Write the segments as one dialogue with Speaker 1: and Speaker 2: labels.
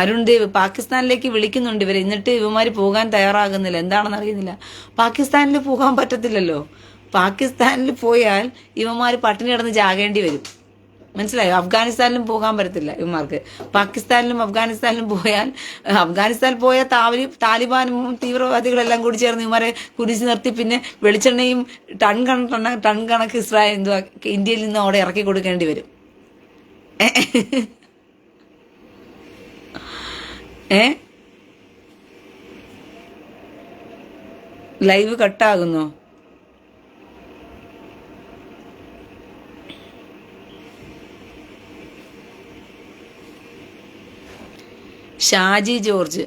Speaker 1: അരുൺ ദേവ് പാകിസ്ഥാനിലേക്ക് വിളിക്കുന്നുണ്ട് ഇവർ എന്നിട്ട് ഇവന്മാർ പോകാൻ തയ്യാറാകുന്നില്ല. എന്താണെന്ന് അറിയുന്നില്ല. പാകിസ്ഥാനിൽ പോകാൻ പറ്റത്തില്ലല്ലോ. പാകിസ്ഥാനിൽ പോയാൽ ഇവന്മാർ പട്ടിണി കിടന്ന് ജാകേണ്ടി വരും. മനസ്സിലായോ? അഫ്ഗാനിസ്ഥാനിലും പോകാൻ പറ്റത്തില്ല ഇവന്മാർക്ക്. പാകിസ്ഥാനിലും അഫ്ഗാനിസ്ഥാനിലും പോയാൽ അഫ്ഗാനിസ്ഥാനിൽ പോയ താവലി താലിബാനും തീവ്രവാദികളെല്ലാം കൂടി ചേർന്ന് ഇവന്മാരെ കുരിശ് നിർത്തി പിന്നെ വെളിച്ചെണ്ണയും ടൺ കണ ടൺ കണക്ക് ഇസ്രായേൽ എന്തുവാ ഇന്ത്യയിൽ നിന്ന് അവിടെ ഇറക്കി കൊടുക്കേണ്ടി വരും. ഏ? Live കട്ടാകുന്നു. Shaji George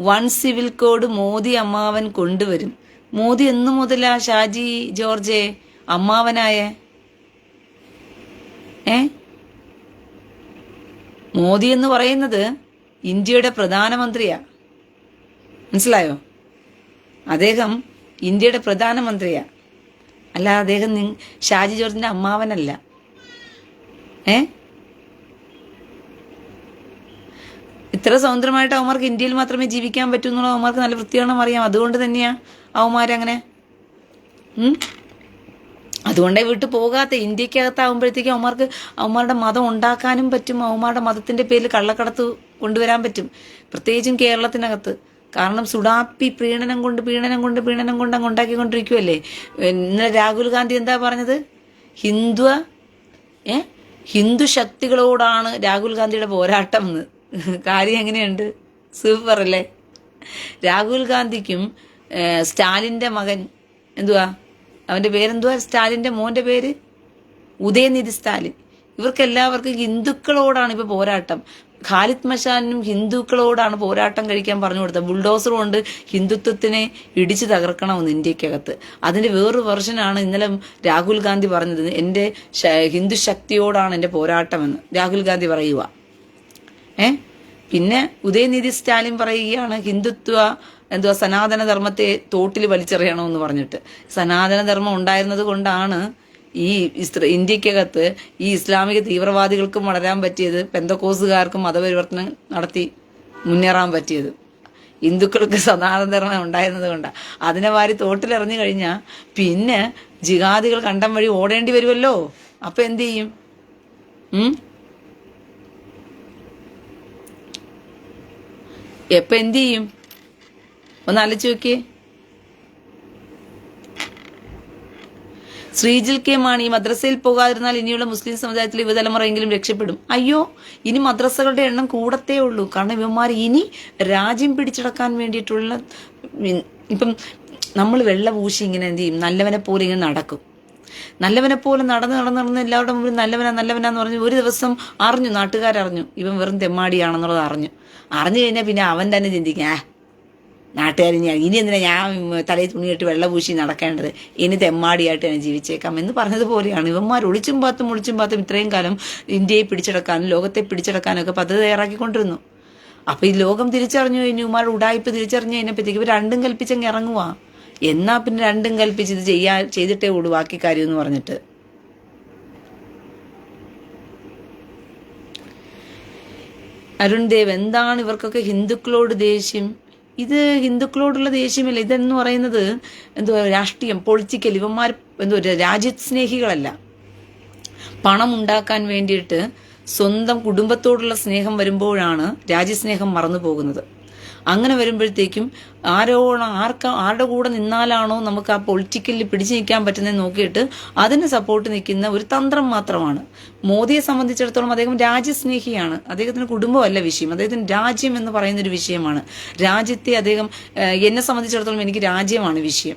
Speaker 1: one civil code Modi അമ്മാവൻ കൊണ്ടുവരും. മോദി എന്നു മുതലാ ഷാജി ജോർജെ അമ്മാവനായ? ഏ? മോദി എന്ന് പറയുന്നത്? ഇന്ത്യയുടെ പ്രധാനമന്ത്രിയാ. മനസ്സിലായോ? അദ്ദേഹം ഇന്ത്യയുടെ പ്രധാനമന്ത്രിയാ. അല്ല അദ്ദേഹം ഷാജി ജോർജിന്റെ അമ്മാവനല്ല. ഏ? ഇത്ര സ്വതന്ത്രമായിട്ട് അവന്മാർക്ക് ഇന്ത്യയിൽ മാത്രമേ ജീവിക്കാൻ പറ്റൂ എന്നുള്ള അവന്മാർക്ക് നല്ല വൃത്തിയാണെന്ന് അറിയാം. അതുകൊണ്ട് തന്നെയാ അവന്മാരങ്ങനെ? അതുകൊണ്ടേ വീട്ടിൽ പോകാത്ത ഇന്ത്യക്കകത്താവുമ്പോഴത്തേക്കും അവന്മാർക്ക് അവന്മാരുടെ മതം ഉണ്ടാക്കാനും പറ്റും അവന്മാരുടെ മതത്തിന്റെ പേരിൽ കള്ളക്കടത്ത് കൊണ്ടുവരാൻ പറ്റും. പ്രത്യേകിച്ചും കേരളത്തിനകത്ത്. കാരണം സുഡാപ്പി പ്രീണനം കൊണ്ട് പീഡനം കൊണ്ട് പീഡനം കൊണ്ട് അങ്ങ് ഉണ്ടാക്കിക്കൊണ്ടിരിക്കുമല്ലേ ഇന്നലെ രാഹുൽ ഗാന്ധി എന്താ പറഞ്ഞത്? ഹിന്ദു ഏ? ഹിന്ദു ശക്തികളോടാണ് രാഹുൽ ഗാന്ധിയുടെ പോരാട്ടം എന്ന്. കാര്യം എങ്ങനെയുണ്ട്? സൂപ്പർ അല്ലേ രാഹുൽ ഗാന്ധിക്കും സ്റ്റാലിന്റെ മകൻ എന്തുവാ? അവന്റെ പേരെന്തുവാ? സ്റ്റാലിന്റെ മോന്റെ പേര്? ഉദയനിധി സ്റ്റാലിൻ. ഇവർക്കെല്ലാവർക്കും ഹിന്ദുക്കളോടാണ് ഇപ്പൊ പോരാട്ടം. ഖാലിദ് മഷാനും ഹിന്ദുക്കളോടാണ് പോരാട്ടം കഴിക്കാൻ പറഞ്ഞു കൊടുത്തത്. ബുൾഡോസർ കൊണ്ട് ഹിന്ദുത്വത്തിനെ ഇടിച്ചു തകർക്കണമെന്ന് ഇന്ത്യക്കകത്ത്. അതിന്റെ വേറൊരു വെർഷനാണ് ഇന്നലെ രാഹുൽ ഗാന്ധി പറഞ്ഞത്. എന്റെ ഹിന്ദു ശക്തിയോടാണ് എന്റെ പോരാട്ടമെന്ന് രാഹുൽ ഗാന്ധി പറയുക. ഏ? പിന്നെ ഉദയനിധി സ്റ്റാലിൻ പറയുകയാണ് ഹിന്ദുത്വ എന്തുവാ സനാതനധർമ്മത്തെ തോട്ടിൽ വലിച്ചെറിയണമെന്ന് പറഞ്ഞിട്ട്. സനാതനധർമ്മം ഉണ്ടായിരുന്നത് കൊണ്ടാണ് ഈ ഇന്ത്യക്കകത്ത് ഈ ഇസ്ലാമിക തീവ്രവാദികൾക്കും വളരാൻ പറ്റിയത് പെന്തക്കോസുകാർക്കും മതപരിവർത്തനം നടത്തി മുന്നേറാൻ പറ്റിയത്. ഹിന്ദുക്കൾക്ക് സനാതനധർമ്മം ഉണ്ടായിരുന്നത് കൊണ്ടാണ് അതിനെ വാരി തോട്ടിലെറിഞ്ഞു കഴിഞ്ഞാൽ പിന്നെ ജിഹാദികൾ കണ്ടം വഴി ഓടേണ്ടി വരുമല്ലോ അപ്പൊ എന്ത് ചെയ്യും? എപ്പൊ എന്ത് ചെയ്യും? ഒന്ന് ആലോചിച്ച് നോക്കിയേ. ശ്രീജിൽ കെ മാണി മദ്രസയിൽ പോകാതിരുന്നാൽ ഇനിയുള്ള മുസ്ലിം സമുദായത്തിൽ യുവതലമുറയെങ്കിലും രക്ഷപ്പെടും. അയ്യോ ഇനി മദ്രസകളുടെ എണ്ണം കൂടത്തേ ഉള്ളൂ. കാരണം ഇവന്മാർ ഇനി രാജ്യം പിടിച്ചടക്കാൻ വേണ്ടിയിട്ടുള്ള ഇപ്പം നമ്മൾ വെള്ള പൂശി ഇങ്ങനെ എന്ത് ചെയ്യും? നല്ലവനെ പോലെ ഇങ്ങനെ നടക്കും. നല്ലവനെ പോലെ നടന്ന് നടന്ന് നടന്ന് എല്ലാവരുടെ മുമ്പിൽ നല്ലവനാ നല്ലവനാന്ന് പറഞ്ഞു ഒരു ദിവസം അറിഞ്ഞു നാട്ടുകാരറിഞ്ഞു. ഇവൻ വെറും തെമ്മാടിയാണെന്നുള്ളത് അറിഞ്ഞു. അറിഞ്ഞു കഴിഞ്ഞാൽ പിന്നെ അവൻ തന്നെ ചിന്തിക്കാം നാട്ടുകാർ ഞാൻ ഇനി എന്തിനാ ഞാൻ തലയിൽ തുണിയിട്ട് വെള്ളം പൂശി നടക്കേണ്ടത്? ഇനി തെമ്മാടിയായിട്ട് ഞാൻ ജീവിച്ചേക്കാം എന്ന് പറഞ്ഞതുപോലെയാണ്. ഇവന്മാർ ഒളിച്ചും പാത്തും ഒളിച്ചും പാത്തും ഇത്രയും കാലം ഇന്ത്യയെ പിടിച്ചെടുക്കാനും ലോകത്തെ പിടിച്ചെടുക്കാനൊക്കെ പദ്ധതി തയ്യാറാക്കിക്കൊണ്ടിരുന്നു. അപ്പോൾ ഈ ലോകം തിരിച്ചറിഞ്ഞു കഴിഞ്ഞു ഇവന്മാരുടെ ഉടായ്പ തിരിച്ചറിഞ്ഞു കഴിഞ്ഞപ്പോഴത്തേക്ക് ഇവർ രണ്ടും കൽപ്പിച്ചങ്ങ് ഇറങ്ങുവാ. എന്നാൽ പിന്നെ രണ്ടും കൽപ്പിച്ച് ഇത് ചെയ്യാ ചെയ്തിട്ടേ ഉള്ളൂ ബാക്കി കാര്യം എന്ന് പറഞ്ഞിട്ട്. അരുൺദേവ് എന്താണ് ഇവർക്കൊക്കെ ഹിന്ദുക്കളോട് ദേഷ്യം? ഇത് ഹിന്ദുക്കളോടുള്ള ദേഷ്യമല്ല. ഇതെന്ന് പറയുന്നത് എന്തോ രാഷ്ട്രീയം പൊളിറ്റിക്കൽ ഇവന്മാർ എന്തോ രാജ്യസ്നേഹികളല്ല. പണം ഉണ്ടാക്കാൻ വേണ്ടിയിട്ട് സ്വന്തം കുടുംബത്തോടുള്ള സ്നേഹം വരുമ്പോഴാണ് രാജ്യസ്നേഹം മറന്നു പോകുന്നത് അങ്ങനെ വരുമ്പോഴത്തേക്കും ആരോണം ആർക്ക ആരുടെ കൂടെ നിന്നാലാണോ നമുക്ക് ആ പൊളിറ്റിക്കലിൽ പിടിച്ചു നിൽക്കാൻ പറ്റുന്നത് നോക്കിയിട്ട് അതിന് സപ്പോർട്ട് നിൽക്കുന്ന ഒരു തന്ത്രം മാത്രമാണ്. മോദിയെ സംബന്ധിച്ചിടത്തോളം അദ്ദേഹം രാജ്യസ്നേഹിയാണ്. അദ്ദേഹത്തിന് കുടുംബമല്ല വിഷയം. അദ്ദേഹത്തിന് രാജ്യം എന്ന് പറയുന്ന ഒരു വിഷയമാണ്. രാജ്യത്തെ അദ്ദേഹം എന്നെ സംബന്ധിച്ചിടത്തോളം എനിക്ക് രാജ്യമാണ് വിഷയം.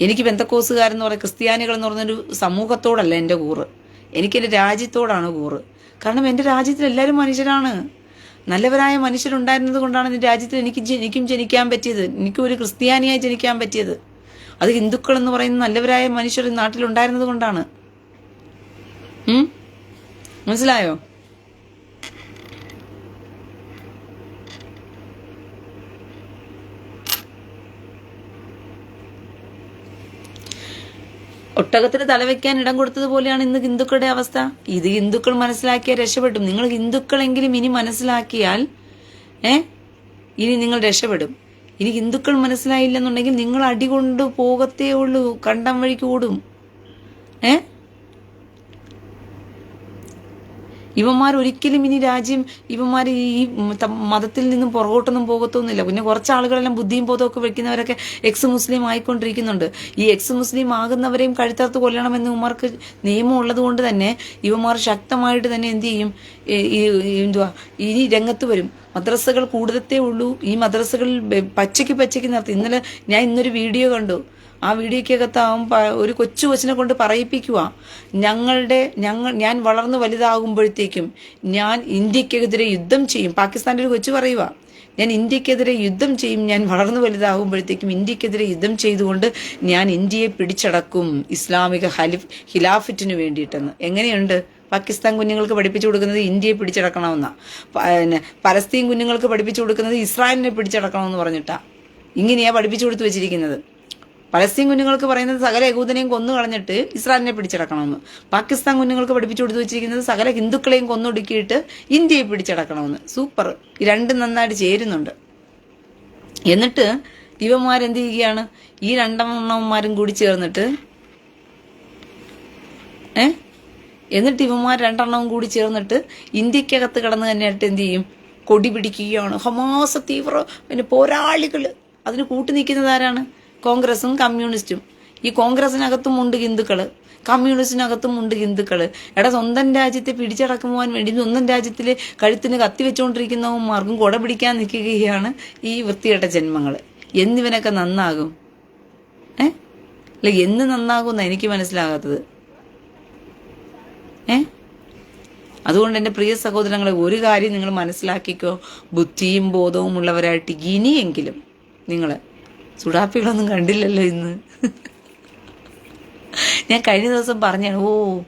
Speaker 1: എനിക്ക് ബന്ധക്കോസുകാരെന്ന് പറയുന്ന ക്രിസ്ത്യാനികൾ എന്ന് പറഞ്ഞൊരു സമൂഹത്തോടല്ല എന്റെ കൂറ്. എനിക്ക് എന്റെ രാജ്യത്തോടാണ് കൂറ്. കാരണം എന്റെ രാജ്യത്തിൽ എല്ലാവരും മനുഷ്യരാണ്. നല്ലവരായ മനുഷ്യരുണ്ടായിരുന്നത് കൊണ്ടാണ് രാജ്യത്തിൽ എനിക്ക് എനിക്കും ജനിക്കാൻ പറ്റിയത്. എനിക്കും ഒരു ക്രിസ്ത്യാനിയായി ജനിക്കാൻ പറ്റിയത്. അത് ഹിന്ദുക്കൾ എന്ന് പറയുന്ന നല്ലവരായ മനുഷ്യർ നാട്ടിലുണ്ടായിരുന്നത് കൊണ്ടാണ്? മനസ്സിലായോ? ഒട്ടകത്തിന് തലവെക്കാൻ ഇടം കൊടുത്തതുപോലെയാണ് ഇന്ന് ഹിന്ദുക്കളുടെ അവസ്ഥ. ഇത് ഹിന്ദുക്കൾ മനസ്സിലാക്കിയാൽ രക്ഷപ്പെടും. നിങ്ങൾ ഹിന്ദുക്കളെങ്കിലും ഇനി മനസ്സിലാക്കിയാൽ ഏ? ഇനി നിങ്ങൾ രക്ഷപ്പെടും. ഇനി ഹിന്ദുക്കൾ മനസ്സിലായില്ലെന്നുണ്ടെങ്കിൽ നിങ്ങൾ അടി കൊണ്ട് പോകത്തേ ഉള്ളൂ. കണ്ടം വഴിക്ക് ഓടും. ഏ? ഇവന്മാർ ഒരിക്കലും ഇനി രാജ്യം ഇവന്മാർ ഈ മതത്തിൽ നിന്നും പുറകോട്ടൊന്നും പോകത്തൊന്നുമില്ല. പിന്നെ കുറച്ച് ആളുകളെല്ലാം ബുദ്ധിയും ബോധമൊക്കെ വെക്കുന്നവരൊക്കെ എക്സ് മുസ്ലിം ആയിക്കൊണ്ടിരിക്കുന്നുണ്ട്. ഈ എക്സ് മുസ്ലിം ആകുന്നവരെയും കഴുത്തർത്ത് കൊല്ലണമെന്ന് ഇവന്മാർക്ക് നിയമം ഉള്ളത് കൊണ്ട് തന്നെ ഇവന്മാർ ശക്തമായിട്ട് തന്നെ എന്ത് ചെയ്യും? എന്തുവാ? ഇനി രംഗത്ത് വരും. മദ്രസകൾ കൂടുതലത്തേ ഉള്ളൂ. ഈ മദ്രസകളിൽ പച്ചയ്ക്ക് പച്ചയ്ക്ക് നിർത്തി. ഇന്നലെ ഞാൻ ഇന്നൊരു വീഡിയോ കണ്ടു. ആ പ- ഒരു കൊച്ചു കൊച്ചിനെ കൊണ്ട് പറയിപ്പിക്കുക. ഞങ്ങളുടെ ഞങ്ങൾ ഞാൻ വളർന്നു വലുതാകുമ്പോഴത്തേക്കും ഞാൻ ഇന്ത്യക്കെതിരെ യുദ്ധം ചെയ്യും. പാകിസ്ഥാന്റെ ഒരു കൊച്ചു പറയുക ഞാൻ ഇന്ത്യക്കെതിരെ യുദ്ധം ചെയ്യും. ഞാൻ വളർന്നു വലുതാകുമ്പോഴത്തേക്കും ഇന്ത്യക്കെതിരെ യുദ്ധം ചെയ്തുകൊണ്ട് ഞാൻ ഇന്ത്യയെ പിടിച്ചടക്കും ഇസ്ലാമിക ഹലിഫ് ഹിലാഫറ്റിന് വേണ്ടിയിട്ടെന്ന്. എങ്ങനെയുണ്ട്? പാകിസ്ഥാൻ കുഞ്ഞുങ്ങൾക്ക് പഠിപ്പിച്ചു കൊടുക്കുന്നത് ഇന്ത്യയെ പിടിച്ചടക്കണമെന്നാണ് പലസ്തീൻ കുഞ്ഞുങ്ങൾക്ക് പഠിപ്പിച്ചു കൊടുക്കുന്നത് ഇസ്രായേലിനെ പിടിച്ചടക്കണമെന്ന് പറഞ്ഞിട്ടാണ് ഇങ്ങനെയാണ് പഠിപ്പിച്ചു കൊടുത്തു വെച്ചിരിക്കുന്നത്. പലസ്തീൻ കുഞ്ഞുങ്ങൾക്ക് പറയുന്നത് സകല യഹൂദനെയും കൊന്നു കളഞ്ഞിട്ട് ഇസ്രായേലിനെ പിടിച്ചടക്കണമെന്ന്. പാകിസ്ഥാൻ കുഞ്ഞുങ്ങൾക്ക് പഠിപ്പിച്ചു കൊടുത്തു വെച്ചിരിക്കുന്നത് സകല ഹിന്ദുക്കളെയും കൊന്നൊടുക്കിയിട്ട് ഇന്ത്യയെ പിടിച്ചടക്കണമെന്ന്. സൂപ്പർ. രണ്ടും നന്നായിട്ട് ചേരുന്നുണ്ട്. എന്നിട്ട് ഇവന്മാരെന്ത് ചെയ്യുകയാണ്? ഈ രണ്ടെണ്ണവന്മാരും കൂടി ചേർന്നിട്ട് ഏ? എന്നിട്ട് ഇവന്മാർ രണ്ടെണ്ണവും കൂടി ചേർന്നിട്ട് ഇന്ത്യക്കകത്ത് കിടന്ന് തന്നെയായിട്ട് എന്ത് ചെയ്യും? കൊടി പിടിക്കുകയാണ്. ഹമാസ തീവ്ര പിന്നെ പോരാളികൾ അതിന് കൂട്ടു കോൺഗ്രസും കമ്മ്യൂണിസ്റ്റും. ഈ കോൺഗ്രസിനകത്തും ഉണ്ട് ഹിന്ദുക്കൾ. കമ്മ്യൂണിസ്റ്റിനകത്തും ഉണ്ട് ഹിന്ദുക്കൾ. എടാ സ്വന്തം രാജ്യത്തെ പിടിച്ചടക്കുവാൻ വേണ്ടി സ്വന്തം രാജ്യത്തിലെ കഴുത്തിന് കത്തി വെച്ചുകൊണ്ടിരിക്കുന്നവന്മാർക്കും കുട പിടിക്കാൻ നിൽക്കുകയാണ് ഈ വൃത്തികെട്ട ജന്മങ്ങൾ എന്നിവനൊക്കെ നന്നാകും. ഏ? അല്ല എന്ന് നന്നാകുമെന്നാണ് എനിക്ക് മനസ്സിലാകാത്തത്. ഏ? അതുകൊണ്ട് എന്റെ പ്രിയ സഹോദരങ്ങളെ ഒരു കാര്യം നിങ്ങൾ മനസ്സിലാക്കിക്കോ. ബുദ്ധിയും ബോധവും ഉള്ളവരായിട്ട് ഇനിയെങ്കിലും നിങ്ങൾ സുഡാപ്പികളൊന്നും കണ്ടില്ലല്ലോ ഇന്ന്. ഞാൻ കഴിഞ്ഞ ദിവസം പറഞ്ഞാണ് ഓ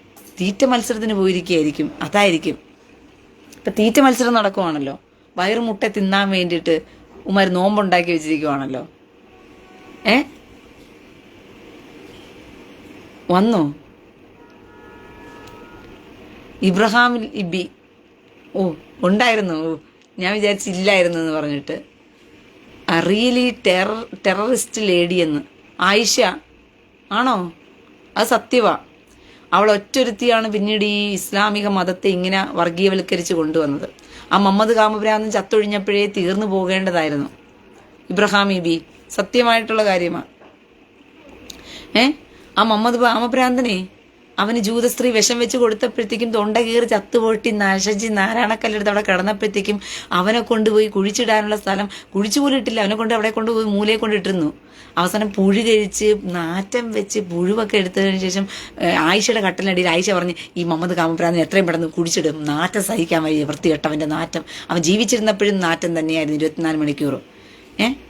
Speaker 1: തീറ്റ മത്സരത്തിന് പോയിരിക്കുകയായിരിക്കും. അതായിരിക്കും. ഇപ്പം തീറ്റ മത്സരം നടക്കുവാണല്ലോ. വയറുമുട്ട തിന്നാൻ വേണ്ടിയിട്ട് ഉമാർ നോമ്പുണ്ടാക്കി വെച്ചിരിക്കുവാണല്ലോ. ഏ? വന്നോ? ഇബ്രഹാം ഇബി. ഓ ഉണ്ടായിരുന്നു. ഞാൻ വിചാരിച്ചില്ലായിരുന്നു എന്ന് പറഞ്ഞിട്ട്. റിയലി ടെറർ ടെററിസ്റ്റ് ലേഡി എന്ന്. ആയിഷ. ആണോ? അത് സത്യവാ. അവൾ ഒറ്റൊരുത്തിയാണ് പിന്നീട് ഈ ഇസ്ലാമിക മതത്തെ ഇങ്ങനെ വർഗീയവൽക്കരിച്ച് കൊണ്ടുവന്നത്. ആ മുഹമ്മദ് കാമഭ്രാന്തൻ ചത്തൊഴിഞ്ഞപ്പോഴേ തീർന്നു പോകേണ്ടതായിരുന്നു. ഇബ്രഹാം ഇബി സത്യമായിട്ടുള്ള കാര്യമാണ് ഏ? ആ മുഹമ്മദ് കാമഭ്രാന്തനെ അവന് ജൂതസ്ത്രീ വിഷം വെച്ച് കൊടുത്തപ്പോഴത്തേക്കും തൊണ്ട കീറി ചത്തുപൊട്ടി നശിച്ച് നാരായണക്കല്ലെടുത്ത് അവിടെ കിടന്നപ്പോഴത്തേക്കും അവനെ കൊണ്ടുപോയി കുഴിച്ചിടാനുള്ള സ്ഥലം കുഴിച്ചു പോലും ഇട്ടില്ല. അവനെ കൊണ്ട് അവിടെ കൊണ്ടുപോയി മൂലയെ കൊണ്ടിട്ടിരുന്നു അവസാനം പുഴു കഴിച്ച് നാറ്റം വെച്ച് പുഴുവൊക്കെ എടുത്തതിന് ശേഷം ആയിഷയുടെ കട്ടലിനടിയിൽ ആയിഷ പറഞ്ഞ് ഈ മുഹമ്മദ് കാമപ്രാന്തൻ എത്രയും പെട്ടെന്ന് കുടിച്ചിടും നാറ്റം സഹിക്കാൻ വയ്യ. വൃത്തികെട്ടവന്റെ നാറ്റം. അവൻ ജീവിച്ചിരുന്നപ്പോഴും നാറ്റം തന്നെയായിരുന്നു ഇരുപത്തിനാല് മണിക്കൂറും. ഏഹ്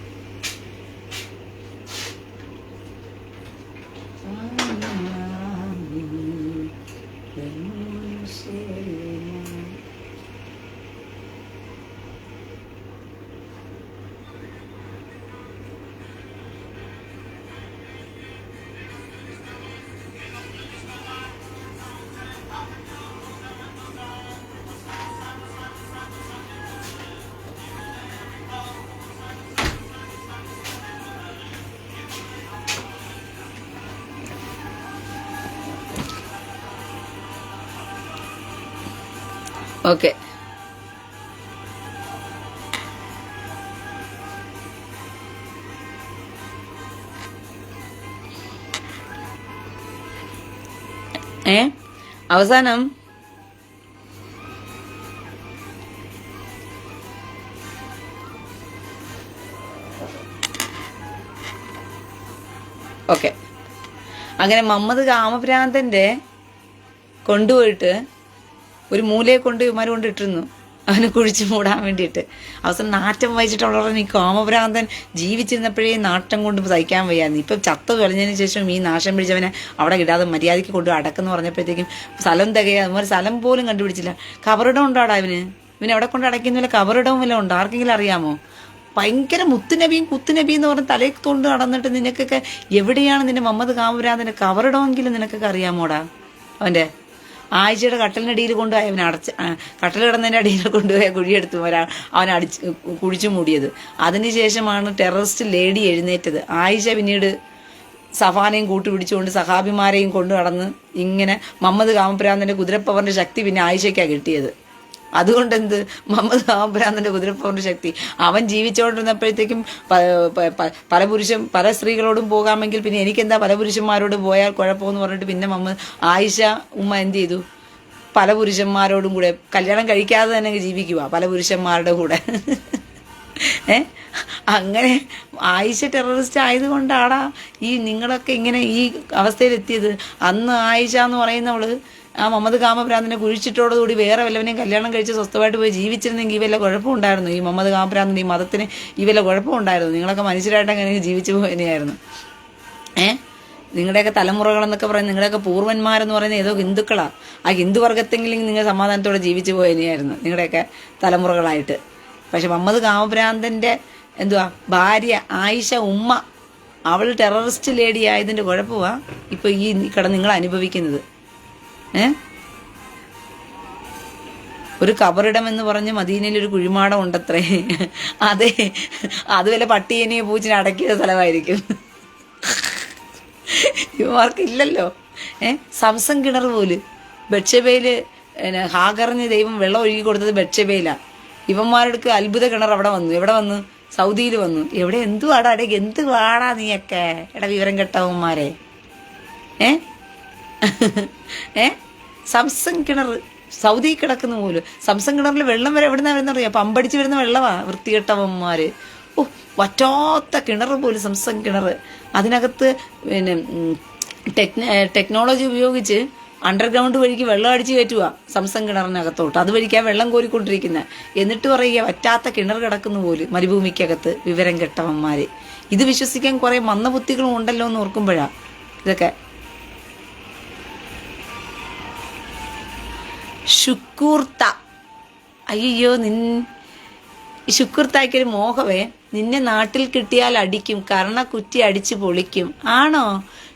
Speaker 1: ഓക്കെ. ഏ? അവസാനം. ഓക്കെ. അങ്ങനെ മമ്മദ് കാമഭ്രാന്തന്റെ കൊണ്ടുപോയിട്ട് ഒരു മൂലയെ കൊണ്ട് ഇവന്മാർ കൊണ്ട് ഇട്ടിരുന്നു അവനെ കുഴിച്ച് മൂടാൻ വേണ്ടിയിട്ട്. അവസാനം നാറ്റം വായിച്ചിട്ടുള്ളവർ ഈ കാമഭ്രാന്തൻ ജീവിച്ചിരുന്നപ്പോഴേ നാട്ടം കൊണ്ട് സഹിക്കാൻ വയ്യായിരുന്നു. ഇപ്പം ചത്ത തൊലഞ്ഞതിന് ശേഷം ഈ നാശം പിടിച്ചവനെ അവിടെ ഇടാതെ മര്യാദയ്ക്ക് കൊണ്ട് അടക്കെന്ന് പറഞ്ഞപ്പോഴത്തേക്കും സ്ഥലം തികയാ അതുപോലെ സ്ഥലം പോലും കണ്ടുപിടിച്ചില്ല. കബറിടം ഉണ്ടോടാ ഇവന്? പിന്നെ എവിടെ കൊണ്ട് അടയ്ക്കുന്നില്ല? കബറിടവും വല്ലതും ഉണ്ടോ? ആർക്കെങ്കിലും അറിയാമോ? ഭയങ്കര മുത്തുനബിയും കുത്തുനബിയും എന്ന് പറഞ്ഞ് തലയിൽ കൊണ്ട് നടന്നിട്ട് നിനക്കൊക്കെ എവിടെയാണ് നിന്റെ മമ്മദ് കാമരാജന്റെ കവറിടമെങ്കിലും നിനക്കൊക്കെ അറിയാമോടാ? അവന്റെ ആഴ്ചയുടെ കട്ടലിനടിയിൽ കൊണ്ടുപോയി അവനെ അടച്ച് കട്ടൽ കിടന്നതിന്റെ അടിയിൽ കൊണ്ടുപോയി കുഴിയെടുത്ത് ഒരാൾ അവൻ അടിച്ച് കുഴിച്ചു മൂടിയത്. അതിനുശേഷമാണ് ടെററിസ്റ്റ് ലേഡി എഴുന്നേറ്റത്. ആയിഷ പിന്നീട് സഫാനെയും കൂട്ടുപിടിച്ചുകൊണ്ട് സഹാബിമാരെയും കൊണ്ടു നടന്ന് ഇങ്ങനെ മമ്മദ് കാമപ്രാന്തന്റെ കുതിരപ്പവറിന്റെ ശക്തി പിന്നെ ആയിഷയ്ക്കാണ് കിട്ടിയത്. അതുകൊണ്ട് എന്ത് മുഹമ്മദ് കാമപുരാന്തന്റെ കുതിരപ്പോറിന്റെ ശക്തി. അവൻ ജീവിച്ചുകൊണ്ടിരുന്നപ്പോഴത്തേക്കും പല പുരുഷൻ പല സ്ത്രീകളോടും പോകാമെങ്കിൽ പിന്നെ എനിക്കെന്താ പല പുരുഷന്മാരോടും പോയാൽ കുഴപ്പമെന്ന് പറഞ്ഞിട്ട് പിന്നെ മമ്മ ആയിഷ ഉമ്മ എന്ത് ചെയ്തു? പല പുരുഷന്മാരോടും കൂടെ കല്യാണം കഴിക്കാതെ തന്നെ ജീവിക്കുക പല പുരുഷന്മാരുടെ കൂടെ. ഏ? അങ്ങനെ ആയിഷ ടെററിസ്റ്റ് ആയതുകൊണ്ടാടാ ഈ നിങ്ങളൊക്കെ ഇങ്ങനെ ഈ അവസ്ഥയിലെത്തിയത്. അന്ന് ആയിഷ എന്ന് പറയുന്നവൾ ആ മുഹമ്മദ് കാമഭ്രാന്തിനെ കുഴിച്ചിട്ടോടുകൂടി വേറെ വല്ലവനെയും കല്യാണം കഴിച്ച് സ്വസ്ഥമായിട്ട് പോയി ജീവിച്ചിരുന്നെങ്കിൽ ഈ വല്ല കുഴപ്പമുണ്ടായിരുന്നു? ഈ മുഹമ്മദ് കാമഭ്രാന്തിന് ഈ മതത്തിന് ഈ വല്ല കുഴപ്പമുണ്ടായിരുന്നു? നിങ്ങളൊക്കെ മനുഷ്യരായിട്ട് അങ്ങനെ ജീവിച്ചു പോയനെയായിരുന്നു. ഏ? നിങ്ങളുടെയൊക്കെ തലമുറകളെന്നൊക്കെ പറയുന്നത് നിങ്ങളുടെയൊക്കെ പൂർവന്മാരെന്ന് പറയുന്നത് ഏതോ ഹിന്ദുക്കളാ. ആ ഹിന്ദു വർഗത്തെങ്കിലും നിങ്ങൾ സമാധാനത്തോടെ ജീവിച്ചു പോയനെയായിരുന്നു നിങ്ങളുടെയൊക്കെ തലമുറകളായിട്ട്. പക്ഷെ മുഹമ്മദ് കാമഭ്രാന്തന്റെ എന്തുവാ? ഭാര്യ ആയിഷ ഉമ്മ അവൾ ടെററിസ്റ്റ് ലേഡി ആയതിന്റെ കുഴപ്പമാണ് ഇപ്പോൾ ഈ കട നിങ്ങൾ അനുഭവിക്കുന്നത്. ഏ? ഒരു കബറിടം എന്ന് പറഞ്ഞ് മദീനയിൽ ഒരു കുഴിമാടം ഉണ്ടത്രേ. അതെ അത് വല്ല പട്ടിയനെയോ പൂച്ചിനെ അടക്കിയ സ്ഥലമായിരിക്കും. ഇവമാർക്കില്ലല്ലോ ഏ? സംസം കിണർ പോൽ. ബെഡ്ഷബയിൽ ഹാഗറിന് ദൈവം വെള്ളം ഒഴുകി കൊടുത്തത് ബെഡ്ഷബയിലാ ഇവന്മാരുടെ അത്ഭുത കിണർ അവിടെ വന്നു. എവിടെ വന്നു? സൗദിയിൽ വന്നു. എവിടെ എന്തു വാടാ എന്ത് വാടാ നീയൊക്കെ? എടാ വിവരം കെട്ടവന്മാരെ. ഏ? ഏ? സംസം കിണർ സൗദി കിടക്കുന്ന പോലും സംസം കിണറിൽ വെള്ളം വരെ എവിടുന്ന വരുന്ന അറിയാം പമ്പടിച്ച് വരുന്ന വെള്ളമാ വൃത്തികെട്ടവന്മാര്. ഓ വറ്റാത്ത കിണർ പോലും സംസം കിണർ അതിനകത്ത് പിന്നെ ടെക്ന ടെക്നോളജി ഉപയോഗിച്ച് അണ്ടർഗ്രൗണ്ട് വഴിക്ക് വെള്ളം അടിച്ച് കയറ്റുക സംസം കിണറിനകത്തോട്ട്. അത് വഴിക്കാൻ വെള്ളം കോരിക്കൊണ്ടിരിക്കുന്നത് എന്നിട്ട് പറയുക വറ്റാത്ത കിണർ കിടക്കുന്ന പോലും മരുഭൂമിക്കകത്ത് വിവരം കെട്ടവന്മാർ ഇത് വിശ്വസിക്കാൻ കുറേ മന്ദബുദ്ധികളും ഉണ്ടല്ലോ എന്ന് ഓർക്കുമ്പോഴാണ് ഇതൊക്കെ ശുക്കൂർത്ത. അയ്യോ നിൻ ശുക്കൂർത്തായ്ക്കൊരു മോഹമേ നിന്നെ നാട്ടിൽ കിട്ടിയാൽ അടിക്കും കർണ കുറ്റി അടിച്ച് പൊളിക്കും. ആണോ?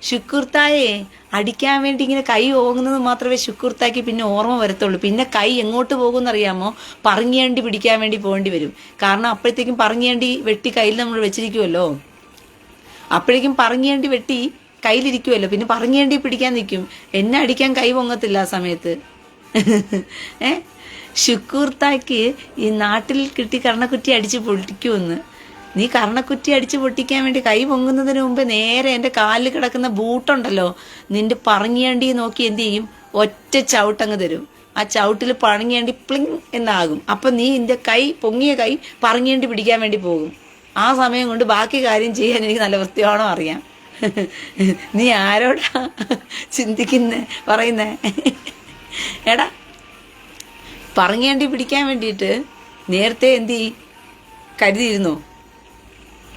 Speaker 1: ശുക്കൂർത്തായെ അടിക്കാൻ വേണ്ടി ഇങ്ങനെ കൈ ഓങ്ങുന്നത് മാത്രമേ ശുക്കൂർത്തായ്ക്ക് പിന്നെ ഓർമ്മ വരത്തുള്ളൂ. പിന്നെ കൈ എങ്ങോട്ട് പോകുമെന്നറിയാമോ പറങ്ങിയേണ്ടി പിടിക്കാൻ വേണ്ടി പോകേണ്ടി വരും. കാരണം അപ്പോഴത്തേക്കും പറങ്ങിയേണ്ടി വെട്ടി കയ്യിൽ നമ്മൾ വെച്ചിരിക്കുമല്ലോ അപ്പോഴേക്കും പറങ്ങിയേണ്ടി വെട്ടി കയ്യിലിരിക്കുമല്ലോ പിന്നെ പറങ്ങിയേണ്ടി പിടിക്കാൻ നിൽക്കും. എന്നെ അടിക്കാൻ കൈ പൊങ്ങത്തില്ല ആ സമയത്ത്. ഏ? ശുക്കൂർത്താക്ക് ഈ നാട്ടിൽ കിട്ടി കർണക്കുറ്റി അടിച്ച് പൊട്ടിക്കുമെന്ന്. നീ കർണക്കുറ്റി അടിച്ച് പൊട്ടിക്കാൻ വേണ്ടി കൈ പൊങ്ങുന്നതിന് മുമ്പ് നേരെ എന്റെ കാലിൽ കിടക്കുന്ന ബൂട്ടുണ്ടല്ലോ. നിന്റെ പറങ്ങിയേണ്ടി നോക്കി എന്ത് ചെയ്യും? ഒറ്റ ചവിട്ടങ്ങ് തരും. ആ ചവിട്ടിൽ പണങ്ങേണ്ടി പ്ലിങ് എന്നാകും. അപ്പം നീ എന്റെ കൈ പൊങ്ങിയ കൈ പറങ്ങേണ്ടി പിടിക്കാൻ വേണ്ടി പോകും. ആ സമയം കൊണ്ട് ബാക്കി കാര്യം ചെയ്യാൻ എനിക്ക് നല്ല വൃത്തിയാണോ അറിയാം. നീ ആരോടാ ചിന്തിക്കുന്നേ പറയുന്നേ? എടാ പറങ്ങേണ്ടി പിടിക്കാൻ വേണ്ടിയിട്ട് നേരത്തെ എന്തി കരുതിയിരുന്നോ?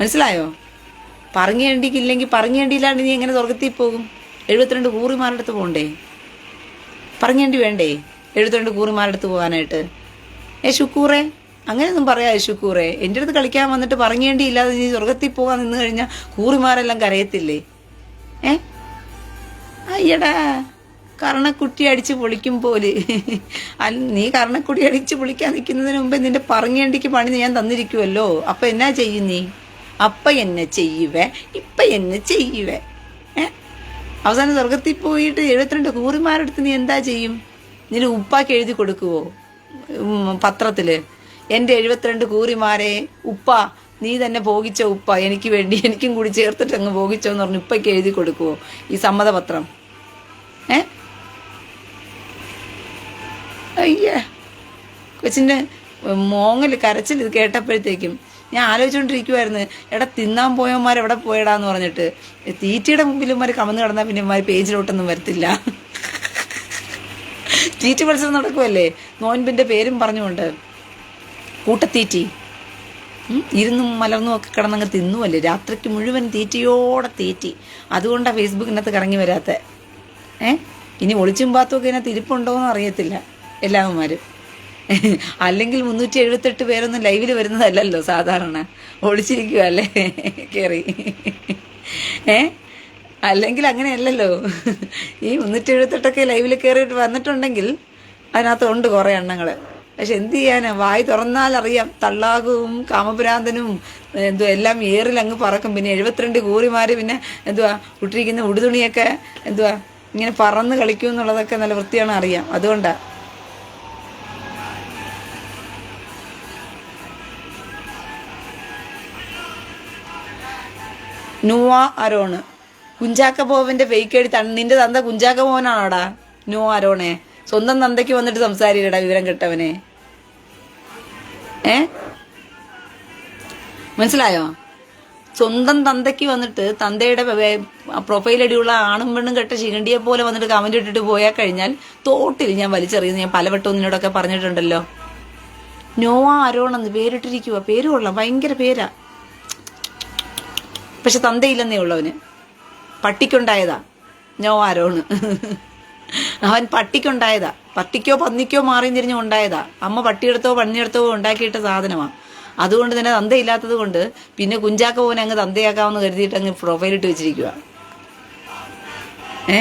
Speaker 1: മനസ്സിലായോ? പറങ്ങേണ്ടിക്കില്ലെങ്കിൽ പറങ്ങേണ്ടിയില്ലാണ്ട് നീ എങ്ങനെ സ്വർഗത്തിൽ പോകും? എഴുപത്തിരണ്ട് കൂറിമാരുടെ അടുത്ത് പോകണ്ടേ പറങ്ങേണ്ടി വേണ്ടേ എഴുപത്തിരണ്ട് കൂറിമാരുടെ അടുത്ത് പോകാനായിട്ട്? ഏ ശുക്കൂറേ അങ്ങനെയൊന്നും പറയാം ശുക്കൂറേ. എന്റെ അടുത്ത് കളിക്കാൻ വന്നിട്ട് പറങ്ങേണ്ടി ഇല്ലാതെ നീ സ്വർഗത്തിൽ പോകാൻ നിന്ന് കഴിഞ്ഞാൽ കൂറിമാരെല്ലാം കരയത്തില്ലേ? ഏ? അയ്യടാ. കർണക്കുട്ടി അടിച്ച് പൊളിക്കും പോലെ. അല്ല നീ കർണക്കുട്ടി അടിച്ച് പൊളിക്കാൻ നിൽക്കുന്നതിന് മുമ്പ് നിന്റെ പറങ്ങേണ്ടിക്ക് പണി ഞാൻ തന്നിരിക്കുമല്ലോ അപ്പൊ എന്നാ ചെയ്യും നീ? അപ്പ എന്നെ ചെയ്യുവേ? ഇപ്പ എന്നെ ചെയ്യുവേ? അവസാനം സ്വർഗത്തിൽ പോയിട്ട് എഴുപത്തിരണ്ട് കൂറിമാരെടുത്ത് നീ എന്താ ചെയ്യും? നിന്റെ ഉപ്പാക്ക് എഴുതി കൊടുക്കുവോ? പത്രത്തിൽ. എന്റെ എഴുപത്തിരണ്ട് കൂറിമാരെ ഉപ്പ നീ തന്നെ ഭോഗിച്ച ഉപ്പ. എനിക്ക് വേണ്ടി എനിക്കും കൂടി ചേർത്തിട്ട് അങ്ങ് ഭോഗിച്ചോ എന്ന് പറഞ്ഞു ഉപ്പയ്ക്ക് എഴുതി കൊടുക്കുവോ ഈ സമ്മതപത്രം? ഏ? അയ്യേ. കൊച്ചിന്റെ മോങ്ങൽ കരച്ചിൽ ഇത് കേട്ടപ്പോഴത്തേക്കും ഞാൻ ആലോചിച്ചുകൊണ്ടിരിക്കുമായിരുന്നു എടാ തിന്നാൻ പോയവന്മാർ എവിടെ പോയടാന്ന് പറഞ്ഞിട്ട്. തീറ്റയുടെ മുമ്പിൽ ഇവന്മാർ കമന്ന് കിടന്നാൽ പിന്നെ ഇമാർ പേജിലോട്ടൊന്നും വരത്തില്ല. തീറ്റ മത്സരം നടക്കുമല്ലേ നോൻപിന്റെ പേരും പറഞ്ഞുകൊണ്ട്. കൂട്ടത്തീറ്റി. ഇരുന്നും മലർന്നും ഒക്കെ കിടന്നങ്ങ് തിന്നുമല്ലേ രാത്രിക്ക് മുഴുവൻ തീറ്റയോടെ തീറ്റി. അതുകൊണ്ടാണ് ഫേസ്ബുക്കിനകത്ത് കറങ്ങി വരാത്ത. ഏ? ഇനി ഒളിച്ചും പാത്തുമൊക്കെ ഇതിനകത്ത് ഇരിപ്പുണ്ടോയെന്ന് അറിയത്തില്ല. എല്ലാവന്മാരും. അല്ലെങ്കിൽ മുന്നൂറ്റി എഴുപത്തെട്ട് പേരൊന്നും ലൈവിൽ വരുന്നതല്ലല്ലോ സാധാരണ. ഒളിച്ചിരിക്കുക അല്ലേ കയറി ഏ? അല്ലെങ്കിൽ അങ്ങനെയല്ലല്ലോ. ഈ മുന്നൂറ്റി എഴുപത്തെട്ടൊക്കെ ലൈവിൽ കയറിയിട്ട് വന്നിട്ടുണ്ടെങ്കിൽ അതിനകത്ത് ഉണ്ട് കുറേ എണ്ണങ്ങൾ പക്ഷെ എന്ത് ചെയ്യാനാ? വായി തുറന്നാൽ അറിയാം. തള്ളാകും കാമഭ്രാന്തനും എന്തുവാ എല്ലാം ഏറിൽ അങ്ങ് പറക്കും. പിന്നെ എഴുപത്തിരണ്ട് കൂറിമാര് പിന്നെ എന്തുവാ ഇട്ടിരിക്കുന്ന ഉടുതുണിയൊക്കെ എന്തുവാ ഇങ്ങനെ പറന്ന് കളിക്കും എന്നുള്ളതൊക്കെ നല്ല വൃത്തിയാണ് അറിയാം. അതുകൊണ്ടാ. നുവ അരോണ്. കുഞ്ചാക്ക ഫേക്ക് എഴുതി നിന്റെ തന്ത കുഞ്ചാക്ക ബോവനാണോടാ നുവ അരോണേ. സ്വന്തം തന്തയ്ക്ക് വന്നിട്ട് സംസാരിക്കടാ വിവരം കെട്ടവനെ. ഏ? മനസ്സിലായോ? സ്വന്തം തന്തയ്ക്ക് വന്നിട്ട് തന്തയുടെ പ്രൊഫൈൽ അടിയുള്ള ആണും പെണ്ണും കെട്ട ശിഖണ്ഡിയെ പോലെ വന്നിട്ട് കമന്റ് ഇട്ടിട്ട് പോയാൽ കഴിഞ്ഞാൽ തോട്ടിൽ ഞാൻ വലിച്ചെറിയുന്നു. ഞാൻ പലവട്ടവും നിന്നോടൊക്കെ പറഞ്ഞിട്ടുണ്ടല്ലോ. നോവ അരോണെന്ന് പേരിട്ടിരിക്കുക പേര് കൊള്ളാം. ഭയങ്കര പേരാ. പക്ഷെ തന്തയില്ലെന്നേ ഉള്ളവന് പട്ടിക്കുണ്ടായതാ. ഞോ ആരോണ് അവൻ പട്ടിക്കുണ്ടായതാ. പട്ടിക്കോ പന്നിക്കോ മാറി തിരിഞ്ഞോ ഉണ്ടായതാ. അമ്മ പട്ടിയെടുത്തോ പണിയെടുത്തോ ഉണ്ടാക്കിയിട്ട സാധനമാ. അതുകൊണ്ട് തന്നെ തന്തയില്ലാത്തത് കൊണ്ട് പിന്നെ കുഞ്ചാക്ക പോകാൻ അങ്ങ് തന്തയാക്കാമെന്ന് കരുതിയിട്ട് അങ്ങ് പ്രൊഫൈൽ ഇട്ട് വെച്ചിരിക്കുക ഏ?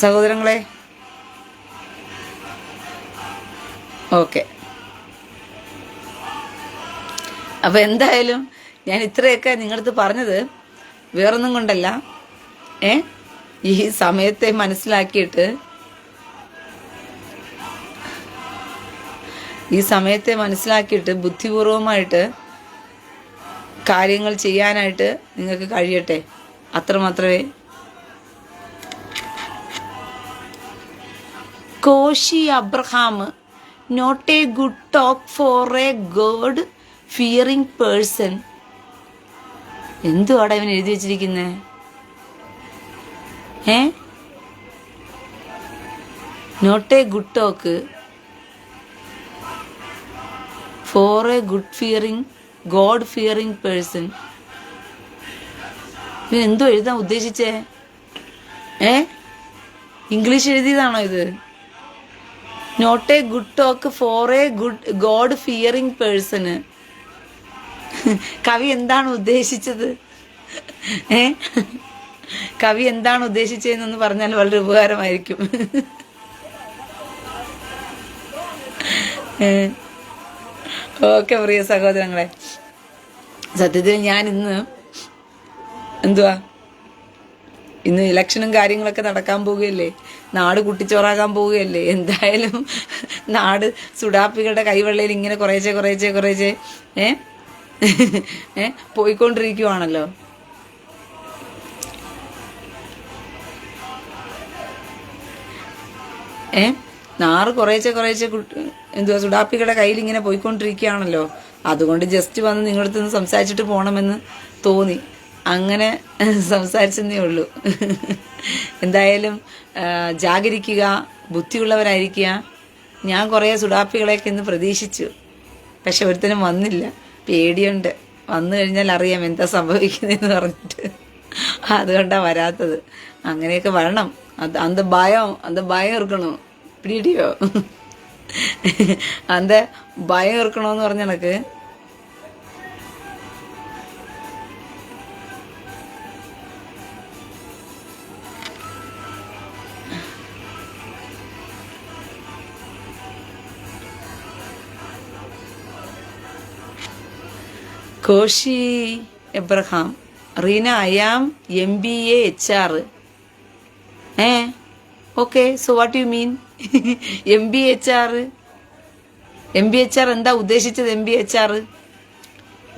Speaker 1: സഹോദരങ്ങളെ. ഓക്കെ. അപ്പോൾ എന്തായാലും ഞാൻ ഇത്രയൊക്കെ നിങ്ങളടുത്ത് പറഞ്ഞത് വേറൊന്നും കൊണ്ടല്ല. ഏ? ഈ സമയത്തെ മനസ്സിലാക്കിയിട്ട് ഈ സമയത്തെ മനസ്സിലാക്കിയിട്ട് ബുദ്ധിപൂർവമായിട്ട് കാര്യങ്ങൾ ചെയ്യാനായിട്ട് നിങ്ങൾക്ക് കഴിയട്ടെ. അത്രമാത്രമേ. Koshy Abraham not a good talk for a god fearing person എന്തുവാട ഇവൻ എഴുതി വെച്ചിരിക്കുന്നേ? ഏ? Not a good talk for a good fearing god fearing person ഇവൻ എന്തോ എഴുതാൻ ഉദ്ദേശിച്ചേ? ഏ? ഇംഗ്ലീഷ് എഴുതിയതാണോ ഇത്? Not a good talk for a good god fearing person കവി എന്താണ് ഉദ്ദേശിച്ചത്? ഏ? കവി എന്താണ് ഉദ്ദേശിച്ചതെന്ന് പറഞ്ഞാൽ വളരെ ഉപകാരമായിരിക്കും. ഓക്കെ പ്രിയ സഹോദരങ്ങളെ. സത്യത്തിൽ ഞാൻ ഇന്ന് എന്തുവാ? ഇന്ന് ഇലക്ഷനും കാര്യങ്ങളൊക്കെ നടക്കാൻ പോവുകയല്ലേ? നാട് കുട്ടിച്ചോറാകാൻ പോവുകയല്ലേ? എന്തായാലും നാട് സുഡാപ്പികളുടെ കൈവെള്ളയിൽ ഇങ്ങനെ കുറേശ്ശെ കുറേശ്ശെ കുറേശ്ശെ ഏ? ഏ? പോയിക്കൊണ്ടിരിക്കുവാണല്ലോ. ഏ? നാറ് കുറേച്ചെ കുറേച്ചെ എന്തുവാ സുഡാപ്പികളുടെ കയ്യിൽ ഇങ്ങനെ പോയിക്കൊണ്ടിരിക്കുകയാണല്ലോ അതുകൊണ്ട് ജസ്റ്റ് വന്ന് നിങ്ങളടുത്ത് നിന്ന് സംസാരിച്ചിട്ട് പോകണമെന്ന് തോന്നി. അങ്ങനെ സംസാരിച്ചെന്നേ ഉള്ളൂ. എന്തായാലും ജാഗരിക്കുക ബുദ്ധിയുള്ളവരായിരിക്കുക. ഞാൻ കുറേ സുഡാപ്പികളെയൊക്കെ ഇന്ന് പ്രതീക്ഷിച്ചു. പക്ഷെ ഒരുത്തനും വന്നില്ല. പേടിയുണ്ട്. വന്നു കഴിഞ്ഞാൽ അറിയാം എന്താ സംഭവിക്കുന്നതെന്ന് പറഞ്ഞിട്ട്. അതുകൊണ്ടാണ് വരാത്തത്. അങ്ങനെയൊക്കെ വരണം. അത് അന്ത് ഭയം അന്ത് ഭയം ഇറക്കണോ പിടിയോ അന്ത് ഭയം ഇറക്കണോന്ന് പറഞ്ഞ കണക്ക്? Koshy Abraham Reena I am M B A H R. ഏ? Okay so what you mean M B H R. M B H R എന്താ ഉദ്ദേശിച്ചത് എം ബി എച്ച് ആർ?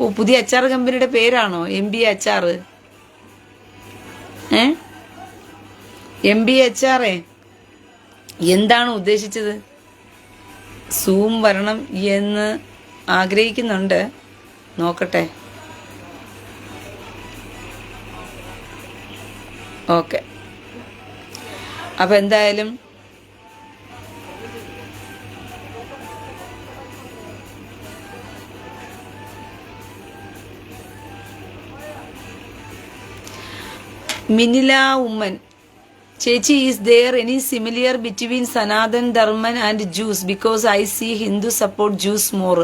Speaker 1: ഓ പുതിയ എച്ച് ആർ കമ്പനിയുടെ പേരാണോ? M B H R? ഏ? M B H R? എന്താണ് ഉദ്ദേശിച്ചത്? സൂം വരണം എന്ന് ആഗ്രഹിക്കുന്നുണ്ട്. നോക്കട്ടെ. ഓക്കെ. അപ്പം എന്തായാലും മിനില ഉമ്മൻ ചേച്ചി is there any similar between Sanatan Dharman and Jews because I see Hindu support Jews more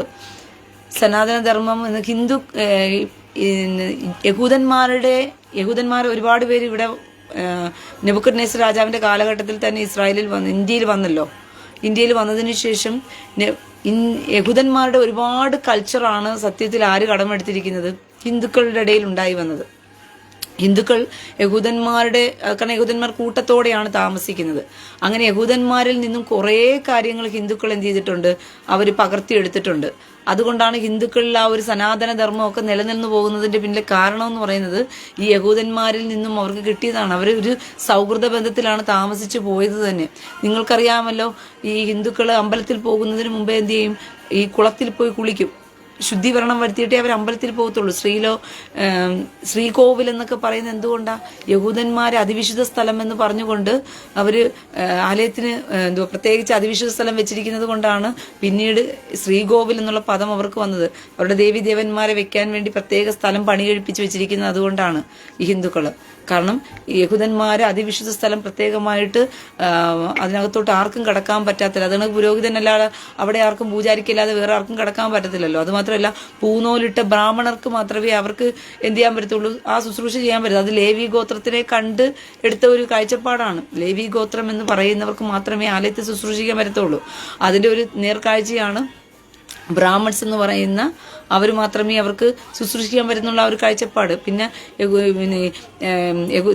Speaker 1: Sanatana Dharmam എന്ന് ഹിന്ദു യഹൂദന്മാരുടെ യഹൂദന്മാർ ഒരുപാട് പേര് ഇവിടെ നെബുക്കഡ്നേസർ രാജാവിന്റെ കാലഘട്ടത്തിൽ തന്നെ ഇസ്രായേലിൽ വന്ന് ഇന്ത്യയിൽ വന്നല്ലോ. ഇന്ത്യയിൽ വന്നതിന് ശേഷം യഹൂദന്മാരുടെ ഒരുപാട് കൾച്ചറാണ് സത്യത്തിൽ ആര് കടമെടുത്തിരിക്കുന്നത്? ഹിന്ദുക്കളുടെ ഇടയിൽ ഉണ്ടായി വന്നത്. ഹിന്ദുക്കൾ യഹൂദന്മാരുടെ കാരണം യഹൂദന്മാർ കൂട്ടത്തോടെയാണ് താമസിക്കുന്നത്. അങ്ങനെ യഹൂദന്മാരിൽ നിന്നും കുറേ കാര്യങ്ങൾ ഹിന്ദുക്കൾ എന്ത് ചെയ്തിട്ടുണ്ട്? അവർ പകർത്തിയെടുത്തിട്ടുണ്ട്. അതുകൊണ്ടാണ് ഹിന്ദുക്കളിൽ ആ ഒരു സനാതന ധർമ്മമൊക്കെ നിലനിന്ന് പോകുന്നതിന്റെ പിന്നിലെ കാരണം എന്ന് പറയുന്നത് ഈ യഹൂദന്മാരിൽ നിന്നും അവർക്ക് കിട്ടിയതാണ്. അവർ ഒരു സൗഹൃദ ബന്ധത്തിലാണ് താമസിച്ചു പോയത് തന്നെ. നിങ്ങൾക്കറിയാമല്ലോ ഈ ഹിന്ദുക്കൾ അമ്പലത്തിൽ പോകുന്നതിന് മുമ്പേ എന്ത് ചെയ്യും? ഈ കുളത്തിൽ പോയി കുളിക്കും. ശുദ്ധീകരണം വരുത്തിയിട്ടേ അവർ അമ്പലത്തിൽ പോകത്തുള്ളൂ. ശ്രീലോ ശ്രീകോവിൽ എന്നൊക്കെ പറയുന്നത് എന്തുകൊണ്ടാ? യഹൂദന്മാരെ അതിവിശുദ്ധ സ്ഥലം എന്ന് പറഞ്ഞുകൊണ്ട് അവർ ആലയത്തിന് ഏ, എന്തുവാ പ്രത്യേകിച്ച് അതിവിശുദ്ധ സ്ഥലം വെച്ചിരിക്കുന്നത് കൊണ്ടാണ് പിന്നീട് ശ്രീകോവിൽ എന്നുള്ള പദം അവർക്ക് വന്നത്. അവരുടെ ദേവി ദേവന്മാരെ വെക്കാൻ വേണ്ടി പ്രത്യേക സ്ഥലം പണി കഴിപ്പിച്ച് വെച്ചിരിക്കുന്നത് അതുകൊണ്ടാണ് ഈ ഹിന്ദുക്കൾ. കാരണം യഹൂദന്മാരെ അതിവിശുദ്ധ സ്ഥലം പ്രത്യേകമായിട്ട് അതിനകത്തോട്ട് ആർക്കും കടക്കാൻ പറ്റാത്തില്ല. അതാണ് പുരോഹിതനല്ലാതെ അവിടെ ആർക്കും പൂജാരിക്കല്ലാതെ വേറെ ആർക്കും കടക്കാൻ പറ്റത്തില്ലല്ലോ. അത് മാത്രമല്ല പൂനൂലിട്ട ബ്രാഹ്മണർക്ക് മാത്രമേ അവർക്ക് എന്ത് ചെയ്യാൻ പറ്റത്തുള്ളൂ? ആ ശുശ്രൂഷ ചെയ്യാൻ പറ്റൂ അത് ലേവി ഗോത്രത്തിനെ കണ്ട് എടുത്ത ഒരു കാഴ്ചപ്പാടാണ്. ലേവി ഗോത്രം എന്ന് പറയുന്നവർക്ക് മാത്രമേ ആലയത്തെ ശുശ്രൂഷിക്കാൻ പറ്റത്തുള്ളൂ. അതിന്റെ ഒരു നേർക്കാഴ്ചയാണ് ബ്രാഹ്മൺസ് എന്ന് പറയുന്ന അവർ മാത്രമേ അവർക്ക് ശുശ്രൂഷിക്കാൻ പറ്റുന്നുള്ള ഒരു കാഴ്ചപ്പാട്. പിന്നെ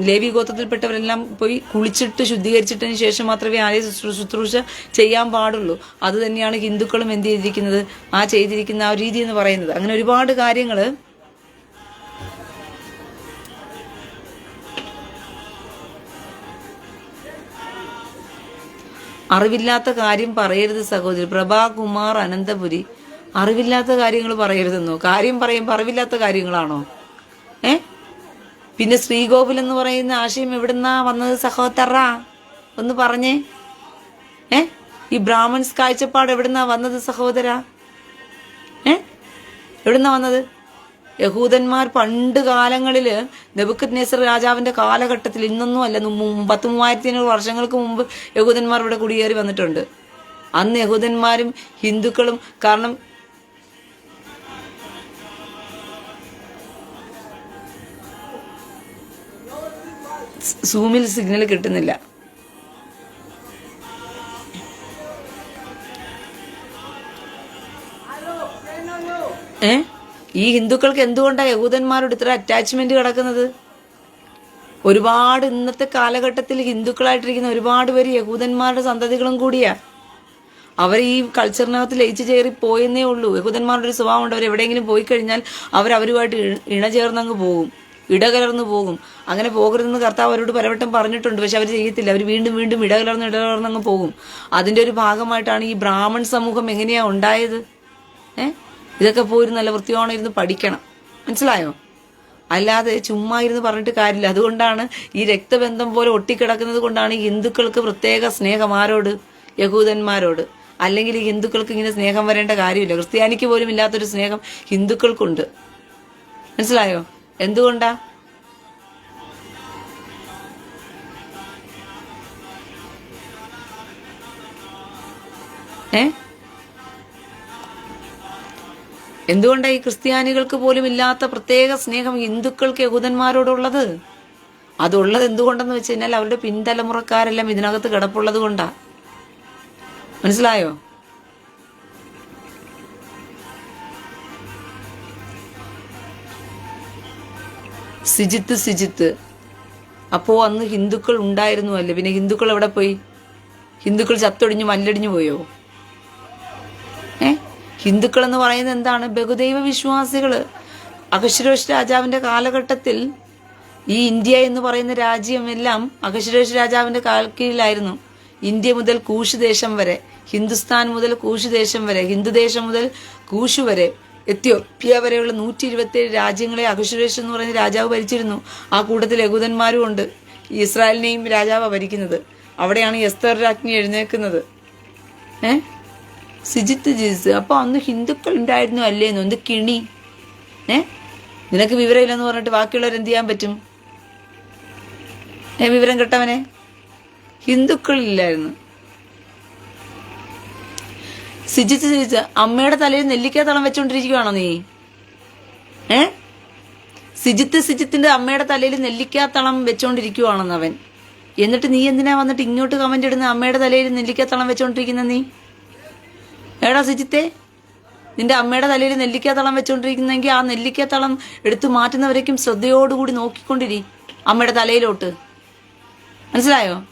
Speaker 1: ലേവി ഗോത്രത്തിൽപ്പെട്ടവരെല്ലാം പോയി കുളിച്ചിട്ട് ശുദ്ധീകരിച്ചിട്ടതിന് ശേഷം മാത്രമേ ആരെ ശുശ്രൂഷ ചെയ്യാൻ പാടുള്ളൂ. അത് തന്നെയാണ് ഹിന്ദുക്കളും എന്ത് ചെയ്തിരിക്കുന്നത്? ആ ചെയ്തിരിക്കുന്ന ആ രീതി എന്ന് പറയുന്നത്. അങ്ങനെ ഒരുപാട് കാര്യങ്ങൾ അറിവില്ലാത്ത കാര്യം പറയരുത് സഹോദരി. പ്രഭാകുമാർ അനന്തപുരി അറിവില്ലാത്ത കാര്യങ്ങൾ പറയരുതെന്നോ? കാര്യം പറയുമ്പോൾ അറിവില്ലാത്ത കാര്യങ്ങളാണോ? ഏ? പിന്നെ ശ്രീകോവിൽ എന്ന് പറയുന്ന ആശയം എവിടുന്നാ വന്നത് സഹോദര? ഒന്ന് പറഞ്ഞേ. ഏ? ഈ ബ്രാഹ്മൺസ് കാഴ്ചപ്പാട് എവിടുന്നാ വന്നത് സഹോദര? ഏ? എവിടുന്നാ വന്നത്? യഹൂദന്മാർ പണ്ട് കാലങ്ങളിൽ നെബുക്കത് നെസർ രാജാവിന്റെ കാലഘട്ടത്തിൽ ഇന്നൊന്നും അല്ല പത്ത് മൂവായിരത്തി അഞ്ഞൂറ് വർഷങ്ങൾക്ക് മുമ്പ് യഹൂദന്മാർ ഇവിടെ കുടിയേറി വന്നിട്ടുണ്ട്. അന്ന് യഹൂദന്മാരും ഹിന്ദുക്കളും കാരണം സൂമിൽ സിഗ്നൽ കിട്ടുന്നില്ല. ഏ? ഈ ഹിന്ദുക്കൾക്ക് എന്തുകൊണ്ടാണ് യഹൂദന്മാരോട് ഇത്ര അറ്റാച്ച്മെന്റ് കിടക്കുന്നത്? ഒരുപാട് ഇന്നത്തെ കാലഘട്ടത്തിൽ ഹിന്ദുക്കളായിട്ടിരിക്കുന്ന ഒരുപാട് പേര് യഹൂദന്മാരുടെ സന്തതികളും കൂടിയാ. അവർ ഈ കൾച്ചറിനകത്ത് ലയിച്ചു ചേറി പോയെന്നേ ഉള്ളൂ. യഹൂദന്മാരുടെ ഒരു സ്വഭാവം ഉണ്ട് അവർ എവിടെയെങ്കിലും പോയി കഴിഞ്ഞാൽ അവർ അവരുമായിട്ട് ഇണചേർന്നങ്ങ് പോകും. ഇടകലർന്നു പോകും. അങ്ങനെ പോകരുതെന്ന് കർത്താവ് അവരോട് പലവട്ടം പറഞ്ഞിട്ടുണ്ട്. പക്ഷെ അവർ ചെയ്യത്തില്ല. അവർ വീണ്ടും വീണ്ടും ഇടകലർന്ന് ഇടകലർന്നങ്ങ് പോകും. അതിന്റെ ഒരു ഭാഗമായിട്ടാണ് ഈ ബ്രാഹ്മൺ സമൂഹം എങ്ങനെയാ ഉണ്ടായത്? ഏ? ഇതൊക്കെ പോയി നല്ല വൃത്തിയോണം ഇരുന്ന് പഠിക്കണം. മനസ്സിലായോ? അല്ലാതെ ചുമ്മാ ഇരുന്ന് പറഞ്ഞിട്ട് കാര്യമില്ല. അതുകൊണ്ടാണ് ഈ രക്തബന്ധം പോലെ ഒട്ടിക്കിടക്കുന്നത് കൊണ്ടാണ് ഹിന്ദുക്കൾക്ക് പ്രത്യേക സ്നേഹം ആരോട് യഹൂദന്മാരോട്. അല്ലെങ്കിൽ ഹിന്ദുക്കൾക്ക് ഇങ്ങനെ സ്നേഹം വരേണ്ട കാര്യമില്ല. ക്രിസ്ത്യാനിക്ക് പോലും ഇല്ലാത്തൊരു സ്നേഹം ഹിന്ദുക്കൾക്കുണ്ട്. മനസ്സിലായോ? എന്തുകൊണ്ടാ? ഏ? എന്തുകൊണ്ടാണ് ഈ ക്രിസ്ത്യാനികൾക്ക് പോലും ഇല്ലാത്ത പ്രത്യേക സ്നേഹം ഹിന്ദുക്കൾക്ക് യഹൂദന്മാരോടുള്ളത്? അതുള്ളത് എന്തുകൊണ്ടെന്ന് വെച്ച് കഴിഞ്ഞാൽ അവരുടെ പിൻതലമുറക്കാരെല്ലാം ഇതിനകത്ത് കിടപ്പുള്ളത് കൊണ്ടാ. മനസ്സിലായോ? സിജിത്ത് സിജിത്ത്. അപ്പോ അന്ന് ഹിന്ദുക്കൾ ഉണ്ടായിരുന്നു അല്ലേ? പിന്നെ ഹിന്ദുക്കൾ എവിടെ പോയി? ഹിന്ദുക്കൾ ചത്തൊടിഞ്ഞു മല്ലടിഞ്ഞു പോയോ? ഏ? ഹിന്ദുക്കൾ എന്ന് പറയുന്നത് എന്താണ്? ബഹുദൈവ വിശ്വാസികൾ. അഹശ്വരോഷ് രാജാവിന്റെ കാലഘട്ടത്തിൽ ഈ ഇന്ത്യ എന്ന് പറയുന്ന രാജ്യമെല്ലാം അഹശ്വരോഷ് രാജാവിന്റെ കാൽ കീഴിലായിരുന്നു. ഇന്ത്യ മുതൽ കൂഷ് ദേശം വരെ ഹിന്ദുസ്ഥാൻ മുതൽ കൂഷ് ദേശം വരെ ഹിന്ദുദേശം മുതൽ കൂഷ് വരെ എത്യോപ്യ വരെയുള്ള നൂറ്റി ഇരുപത്തിയേഴ് രാജ്യങ്ങളെ അഹുശുരേഷ് എന്ന് പറയുന്ന രാജാവ് ഭരിച്ചിരുന്നു. ആ കൂട്ടത്തിൽ യഹൂദന്മാരും ഉണ്ട്. ഇസ്രായേലിനെയും രാജാവ് ഭരിക്കുന്നത്. അവിടെയാണ് എസ്തർ രാജ്ഞി എഴുന്നേക്കുന്നത് ഏ? സിജിത്ത് ജീസ്. അപ്പോൾ അന്ന് ഹിന്ദുക്കൾ ഉണ്ടായിരുന്നു അല്ലേന്നു എന്ത് കിണി? ഏ? നിനക്ക് വിവരമില്ലെന്ന് പറഞ്ഞിട്ട് ബാക്കിയുള്ളവർ എന്ത് ചെയ്യാൻ പറ്റും? ഏ വിവരം കേട്ടവനെ? ഹിന്ദുക്കളില്ലായിരുന്നു. സിജിത്ത് സിജിച്ച് അമ്മയുടെ തലയിൽ നെല്ലിക്ക തളം വെച്ചോണ്ടിരിക്കുവാണോ നീ? ഏ? സിജിത്ത് സിജിത്തിന്റെ അമ്മയുടെ തലയിൽ നെല്ലിക്ക തളം വെച്ചോണ്ടിരിക്കുവാണെന്ന് അവൻ. എന്നിട്ട് നീ എന്തിനാ വന്നിട്ട് ഇങ്ങോട്ട് കമന്റ് ഇടുന്ന? അമ്മയുടെ തലയിൽ നെല്ലിക്ക തളം വെച്ചോണ്ടിരിക്കുന്ന നീ? എടാ സിജിത്തെ നിന്റെ അമ്മയുടെ തലയിൽ നെല്ലിക്ക തളം വെച്ചോണ്ടിരിക്കുന്നെങ്കിൽ ആ നെല്ലിക്ക തളം എടുത്തു മാറ്റുന്നവരേക്കും ശ്രദ്ധയോടുകൂടി നോക്കിക്കൊണ്ടിരി അമ്മയുടെ തലയിലോട്ട്. മനസ്സിലായോ?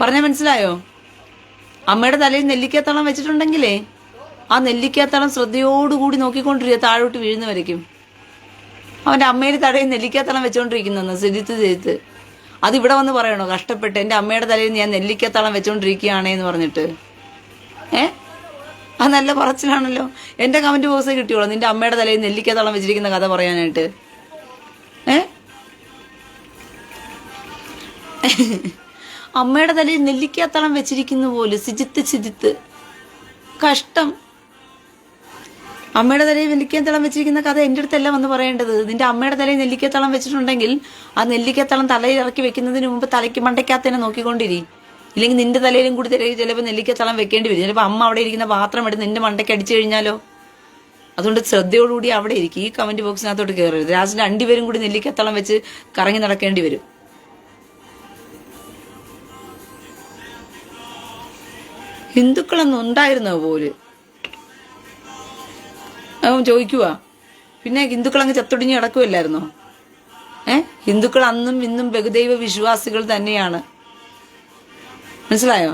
Speaker 1: പറഞ്ഞ മനസ്സിലായോ? അമ്മയുടെ തലയിൽ നെല്ലിക്കാത്തളം വെച്ചിട്ടുണ്ടെങ്കിലേ ആ നെല്ലിക്കാത്തളം ശ്രദ്ധയോടുകൂടി നോക്കിക്കൊണ്ടിരിക്കുക താഴോട്ട് വീഴുന്ന വരയ്ക്കും അവന്റെ അമ്മയുടെ തലയിൽ നെല്ലിക്കാത്തളം വെച്ചുകൊണ്ടിരിക്കുന്നു സിജിത്ത് ചെയ്ത്. അത് ഇവിടെ വന്ന് പറയണോ? കഷ്ടപ്പെട്ട് എന്റെ അമ്മയുടെ തലയിൽ ഞാൻ നെല്ലിക്കാത്തളം വെച്ചുകൊണ്ടിരിക്കുകയാണ് എന്ന് പറഞ്ഞിട്ട്. ഏ? ആ നല്ല പറച്ചിലാണല്ലോ. എന്റെ കമന്റ് ബോക്സേ കിട്ടിയോളൂ നിന്റെ അമ്മയുടെ തലയിൽ നെല്ലിക്കാത്തളം വെച്ചിരിക്കുന്ന കഥ പറയാനായിട്ട്. ഏ? അമ്മയുടെ തലയിൽ നെല്ലിക്കാത്തളം വെച്ചിരിക്കുന്ന പോലെ സിജിത്ത് സിജിത്ത് കഷ്ടം. അമ്മയുടെ തലയിൽ നെല്ലിക്കത്തളം വെച്ചിരിക്കുന്ന കഥ എന്റെ അടുത്തല്ല വന്ന് പറയേണ്ടത്. നിന്റെ അമ്മയുടെ തലയിൽ നെല്ലിക്കത്തളം വെച്ചിട്ടുണ്ടെങ്കിൽ ആ നെല്ലിക്കത്തളം തലയിൽ ഇറക്കി വെക്കുന്നതിന് മുമ്പ് തലയ്ക്ക് മണ്ടയ്ക്കാത്തതിനെ നോക്കിക്കൊണ്ടിരി. ഇല്ലെങ്കിൽ നിന്റെ തലയിലും കൂടി തലയിൽ ചിലപ്പോൾ നെല്ലിക്കത്തളം വെക്കേണ്ടി വരും. ചിലപ്പോൾ അമ്മ അവിടെ ഇരിക്കുന്ന പാത്രം എടുത്ത് നിന്റെ മണ്ടയ്ക്ക് അടിച്ചു കഴിഞ്ഞാലോ? അതുകൊണ്ട് ശ്രദ്ധയോടുകൂടി അവിടെ ഇരിക്കും. ഈ കമന്റ് ബോക്സിനകത്തോട്ട് കയറരുത് രാജിന്റെ രണ്ടുപേരും കൂടി നെല്ലിക്കത്തളം വെച്ച് കറങ്ങി നടക്കേണ്ടി വരും. ഹിന്ദുക്കളൊന്നും ഉണ്ടായിരുന്നോ പോര് അവൻ ചോദിക്കുക പിന്നെ ഹിന്ദുക്കൾ അങ്ങ് ചത്തൊടിഞ്ഞ് കിടക്കുമല്ലായിരുന്നോ ഏ? ഹിന്ദുക്കൾ അന്നും ഇന്നും ബഹുദൈവ വിശ്വാസികൾ തന്നെയാണ്. മനസ്സിലായോ?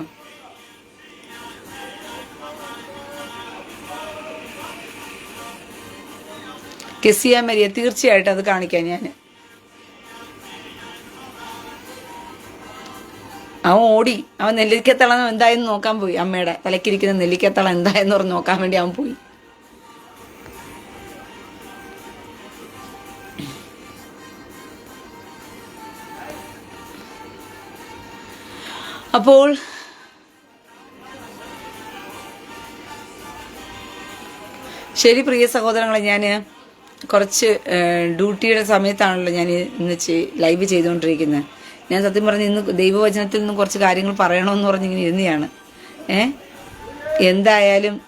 Speaker 1: കെസിയ മരിയ തീർച്ചയായിട്ടും അത് കാണിക്കാം ഞാൻ അവൻ ഓടി. അവൻ നെല്ലിക്കത്തളം എന്തായെന്ന് നോക്കാൻ പോയി. അമ്മയുടെ തലക്കിരിക്കുന്ന നെല്ലിക്കത്തളം എന്തായെന്ന് പറഞ്ഞ് നോക്കാൻ വേണ്ടി അവൻ പോയി. അപ്പോൾ ശരി പ്രിയ സഹോദരങ്ങളെ ഞാൻ കുറച്ച് ഡ്യൂട്ടിയുടെ സമയത്താണല്ലോ ഞാൻ ഇന്ന് ലൈവ് ചെയ്തുകൊണ്ടിരിക്കുന്നത് ഞാൻ സത്യം പറഞ്ഞ് ഇന്ന് ദൈവവചനത്തിൽ നിന്ന് കുറച്ച് കാര്യങ്ങൾ പറയണമെന്ന് പറഞ്ഞിങ്ങനെ ഇരുന്നെയാണ്. ഏ? എന്തായാലും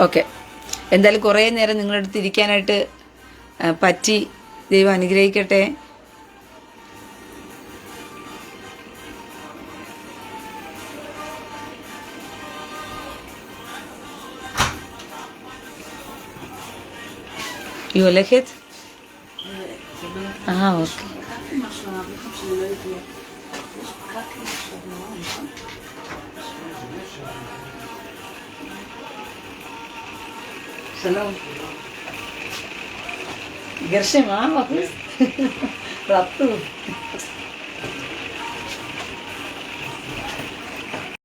Speaker 1: ഓക്കെ. എന്തായാലും കുറേ നേരം നിങ്ങളുടെ അടുത്ത് ഇരിക്കാനായിട്ട് പറ്റി ദൈവം അനുഗ്രഹിക്കട്ടെ. היא הולכת? אה, אוקיי. שלום. גרשם, אה? מבריס? כן. רטוב.